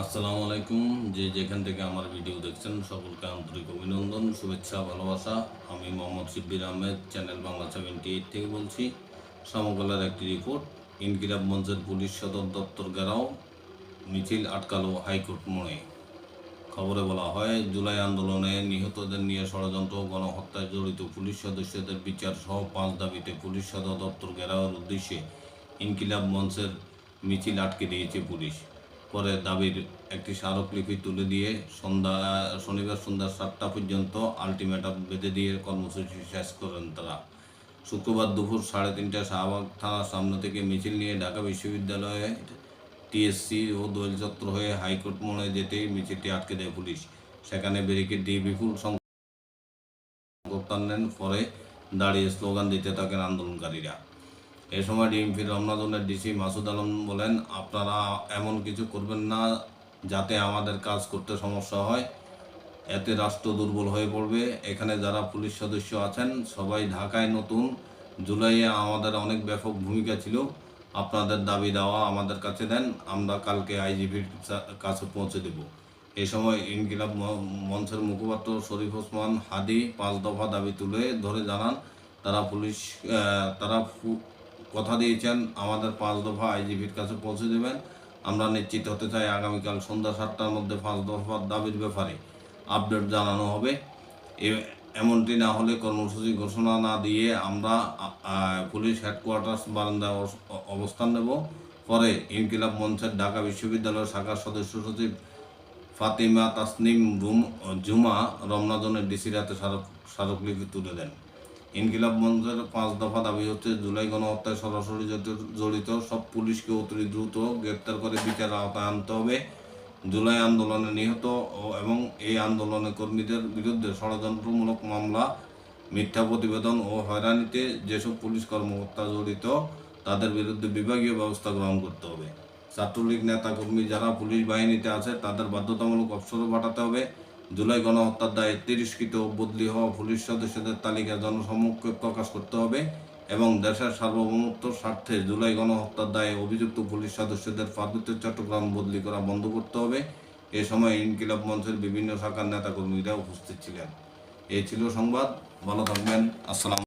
আসসালামু আলাইকুম। যে যেখান থেকে আমার ভিডিও দেখছেন, সকলকে আন্তরিক অভিনন্দন, শুভেচ্ছা, ভালোবাসা। আমি Mohammad Shibbir Ahmed, channel Bangla seventy eight থেকে বলছি। সমকালের একটি রিপোর্ট, ইনকিলাব মঞ্চের পুলিশ সদর দপ্তর গেরাও, মিছিল আটকালো হাইকোর্ট মোড়ে। খবরে বলা হয়, জুলাই আন্দোলনে নিহতদের নিয়ে ষড়যন্ত্র গণহত্যায় জড়িত পুলিশ সদস্যদের বিচার সহ পাঁচ দাবিতে পুলিশ সদর দপ্তর ঘেরাওয়ের উদ্দেশ্যে ইনকিলাব মঞ্চের মিছিল আটকে দিয়েছে পুলিশ। পরে দাবির একটি স্মারকলিপি তুলে দিয়ে সন্ধ্যা, শনিবার সন্ধ্যা সাতটা পর্যন্ত আলটিমেটাম বেঁধে দিয়ে কর্মসূচি শেষ করেন তারা। শুক্রবার দুপুর সাড়ে তিনটায় শাহবাগ থানার সামনে থেকে মিছিল নিয়ে ঢাকা বিশ্ববিদ্যালয়ে টিএসসি ও দোয়েল চত্বর হয়ে হাইকোর্ট মোড়ে যেতেই মিছিলটি আটকে দেয় পুলিশ। সেখানে ব্যারিকেড দিয়ে বিপুল সংখ্যক নেন, পরে দাঁড়িয়ে স্লোগান দিতে থাকেন আন্দোলনকারীরা। এ সময় ডিএমপির রমনাজনের ডিসি মাসুদ আলম বলেন, আপনারা এমন কিছু করবেন না যাতে আমাদের কাজ করতে সমস্যা হয়। এতে রাষ্ট্র দুর্বল হয়ে পড়বে। এখানে যারা পুলিশ সদস্য আছেন, সবাই ঢাকায় নতুন। জুলাইয়ে আমাদের অনেক ব্যাপক ভূমিকা ছিল। আপনাদের দাবি দেওয়া আমাদের কাছে দেন। আমরা কালকে আইজিপির কাছে পৌঁছে দেব। এ সময় ইনকিলাব মঞ্চের মুখপাত্র শরীফ ওসমান হাদি পাঁচ দফা দাবি তুলে ধরে জানান, তারা পুলিশ তারা কথা দিয়েছেন, আমাদের পাঁচ দফা আইজিপির কাছে পৌঁছে দেবেন। আমরা নিশ্চিত হতে চাই আগামীকাল সন্ধ্যা সাতটার মধ্যে পাঁচ দফার দাবির ব্যাপারে আপডেট জানানো হবে। এমনটি না হলে কর্মসূচি ঘোষণা না দিয়ে আমরা পুলিশ হেডকোয়ার্টার্স বারান্দায় অবস- অবস্থান নেব। পরে ইনকিলাব মঞ্চের ঢাকা বিশ্ববিদ্যালয়ের শাখার সদস্য সচিব ফাতিমা তাসনিম রুম- জুমা রমনাজনের ডিসির হাতে স্মারক, স্মারকলিপি তুলে দেন। ইনকিলাব মঞ্চের পাঁচ দফা দাবি হচ্ছে, জুলাই গণহত্যায় সরাসরি জড়িত- সব পুলিশকে অতি দ্রুত গ্রেপ্তার করে বিচার আওতায় আনতে হবে। জুলাই আন্দোলনে নিহত এবং এই আন্দোলনে কর্মীদের বিরুদ্ধে ষড়যন্ত্রমূলক মামলা, মিথ্যা প্রতিবেদন ও হয়রানিতে যেসব পুলিশ কর্মকর্তা জড়িত, তাদের বিরুদ্ধে বিভাগীয় ব্যবস্থা গ্রহণ করতে হবে। ছাত্রলীগ নেতা কর্মী যারা পুলিশ বাহিনীতে আছে, তাদের বাধ্যতামূলক অবসর পাঠাতে হবে। জুলাই গণহত্যার দায়ে তিরস্কৃত বদলি হওয়া পুলিশ সদস্যদের তালিকা জনসম্মুখে প্রকাশ করতে হবে এবং দেশের সার্বভৌমত্ব স্বার্থে জুলাই গণহত্যার দায়ে অভিযুক্ত পুলিশ সদস্যদের পার্বত্য চট্টগ্রাম বদলি করা বন্ধ করতে হবে। এ সময় ইনকিলাব মঞ্চের বিভিন্ন শাখার নেতাকর্মীরা উপস্থিত ছিলেন। এই ছিল সংবাদ। ভালো থাকবেন। আসসালাম